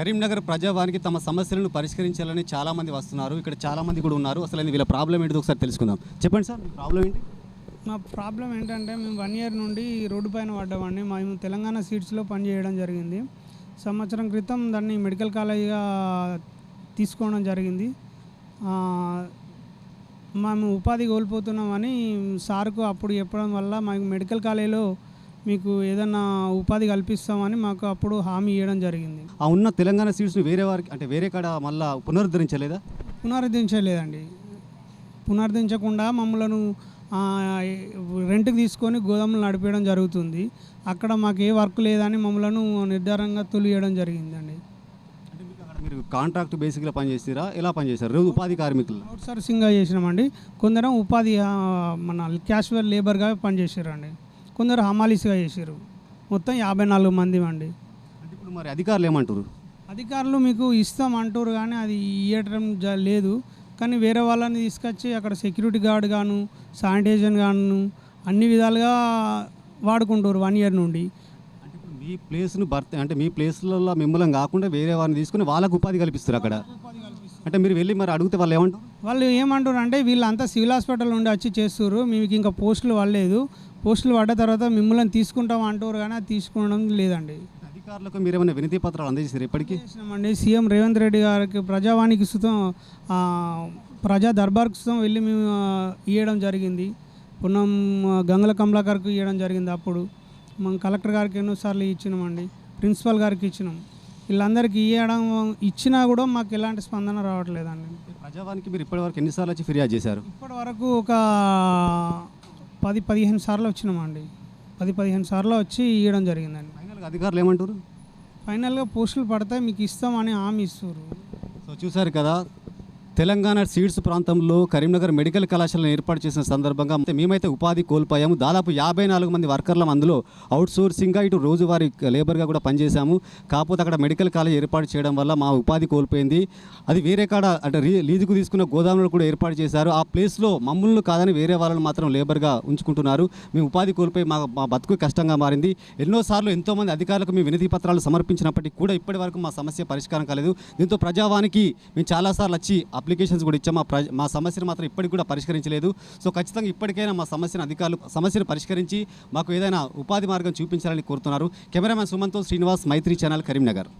కరీంనగర్ ప్రజావానికి తమ సమస్యలను పరిష్కరించాలని చాలామంది వస్తున్నారు. ఇక్కడ చాలామంది కూడా ఉన్నారు. అసలు వీళ్ళ ప్రాబ్లం ఏంటిదో ఒకసారి తెలుసుకుందాం. చెప్పండి సార్ మీ ప్రాబ్లం ఏంటి? మా ప్రాబ్లం ఏంటంటే మేము వన్ ఇయర్ నుండి రోడ్డు పైన పడ్డామండి మేము తెలంగాణ సీట్స్లో పనిచేయడం జరిగింది. సంవత్సరం క్రితం దాన్ని మెడికల్ కాలేజీగా తీసుకోవడం జరిగింది. మేము ఉపాధి కోల్పోతున్నామని సార్కు అప్పుడు చెప్పడం వల్ల మాకు మెడికల్ కాలేజీలో మీకు ఏదన్నా ఉపాధి కల్పిస్తామని మాకు అప్పుడు హామీ ఇవ్వడం జరిగింది. ఆ ఉన్న తెలంగాణ సీట్స్ని వేరే వారికి అంటే వేరే కాడ మళ్ళా పునరుద్ధరించలేదా? పునరుద్ధరించలేదండి. పునరుద్ధరించకుండా మమ్మలను రెంట్కి తీసుకొని గోదాములు నడిపేయడం జరుగుతుంది. అక్కడ మాకు ఏ వర్క్ లేదని మమ్మలను నిర్ధారంగా తొలియడం జరిగిందండి. మీరు కాంట్రాక్ట్ బేసిక్గా పనిచేస్తారా ఎలా పనిచేస్తారు రోజు ఉపాధి కార్మికులు? అవుట్ సోర్సింగ్గా చేసినామండి. కొందరు ఉపాధి మన క్యాషువల్ లేబర్గా పనిచేసారండి కొందరు హమాలీస్గా చేసారు మొత్తం యాభై నాలుగు మంది అండి అంటే ఇప్పుడు మరి అధికారులు ఏమంటారు అధికారులు మీకు ఇస్తాం అంటారు కానీ అది ఇవ్వటం లేదు. కానీ వేరే వాళ్ళని తీసుకొచ్చి అక్కడ సెక్యూరిటీ గార్డ్ గాను శానిటైజర్ గాను అన్ని విధాలుగా వాడుకుంటారు వన్ ఇయర్ నుండి. అంటే ఇప్పుడు మీ ప్లేస్ను భర్త అంటే మీ ప్లేస్లలో మిమ్మల్ని కాకుండా వేరే వారిని తీసుకుని వాళ్ళకు ఉపాధి కల్పిస్తారు అక్కడ. అంటే మీరు వెళ్ళి మరి అడిగితే వాళ్ళు ఏమంటారు? వాళ్ళు ఏమంటారు అంటే వీళ్ళంతా సివిల్ హాస్పిటల్ నుండి వచ్చి చేస్తారు మీకు ఇంకా పోస్టులు పడలేదు. పోస్టులు పడ్డ తర్వాత మిమ్మల్ని తీసుకుంటాం అంటారు కానీ అది తీసుకోవడం లేదండి. అధికారులకు మీరు ఏమైనా వినతి పత్రాలు అందజేసారు ఇప్పటికీ? చేసినామండి. సీఎం రేవంత్ రెడ్డి గారికి ప్రజావానికి సుతం ప్రజా దర్బార్కు సుతం వెళ్ళి మేము ఇవ్వడం జరిగింది. పున్నం గంగుల కమలాకర్కు ఇవ్వడం జరిగింది అప్పుడు. మనం కలెక్టర్ గారికి ఎన్నోసార్లు ఇచ్చినామండి. ప్రిన్సిపల్ గారికి ఇచ్చినాం. వీళ్ళందరికీ ఇవ్వడం ఇచ్చినా కూడా మాకు ఎలాంటి స్పందన రావట్లేదండి. ప్రజావానికి మీరు ఇప్పటివరకు ఎన్నిసార్లు వచ్చి ఫిర్యాదు చేశారు? ఇప్పటి వరకు ఒక పది పదిహేను సార్లు వచ్చినామండి. పది పదిహేను సార్లు వచ్చి ఇవ్వడం జరిగిందండి. ఫైనల్గా అధికారులు ఏమంటారు ఫైనల్గా పోస్టులు పడితే మీకు ఇస్తామని హామీ ఇస్తారు సో చూశారు కదా తెలంగాణ సీడ్స్ ప్రాంతంలో కరీంనగర్ మెడికల్ కళాశాలను ఏర్పాటు చేసిన సందర్భంగా మేమైతే ఉపాధి కోల్పోయాము. దాదాపు యాభై నాలుగు మంది వర్కర్లం అందులో అవుట్ సోర్సింగ్గా ఇటు రోజువారీ లేబర్గా కూడా పనిచేశాము. కాకపోతే అక్కడ మెడికల్ కాలేజ్ ఏర్పాటు చేయడం వల్ల మా ఉపాధి కోల్పోయింది. అది వేరే కాడ అంటే రీ లీజుకు తీసుకున్న గోదాములు కూడా ఏర్పాటు చేశారు. ఆ ప్లేస్లో మమ్మల్ని కాదని వేరే వాళ్ళని మాత్రం లేబర్గా ఉంచుకుంటున్నారు. మేము ఉపాధి కోల్పోయి మా మా బతుకు కష్టంగా మారింది. ఎన్నోసార్లు ఎంతోమంది అధికారులకు మేము వినతి పత్రాలు సమర్పించినప్పటికీ కూడా ఇప్పటి వరకు మా సమస్య పరిష్కారం కాలేదు. దీంతో ప్రజావానికి మేము చాలాసార్లు వచ్చి అప్లికేషన్స్ కూడా ఇచ్చాం. మా ప్ర మా సమస్యను మాత్రం ఇప్పటికి కూడా పరిష్కరించలేదు. సో ఖచ్చితంగా ఇప్పటికైనా మా సమస్యను అధికారులు సమస్యను పరిష్కరించి మాకు ఏదైనా ఉపాధి మార్గం చూపించాలని కోరుతున్నారు. Cameraman Sumantho Srinivas Maitri channel Karimnagar.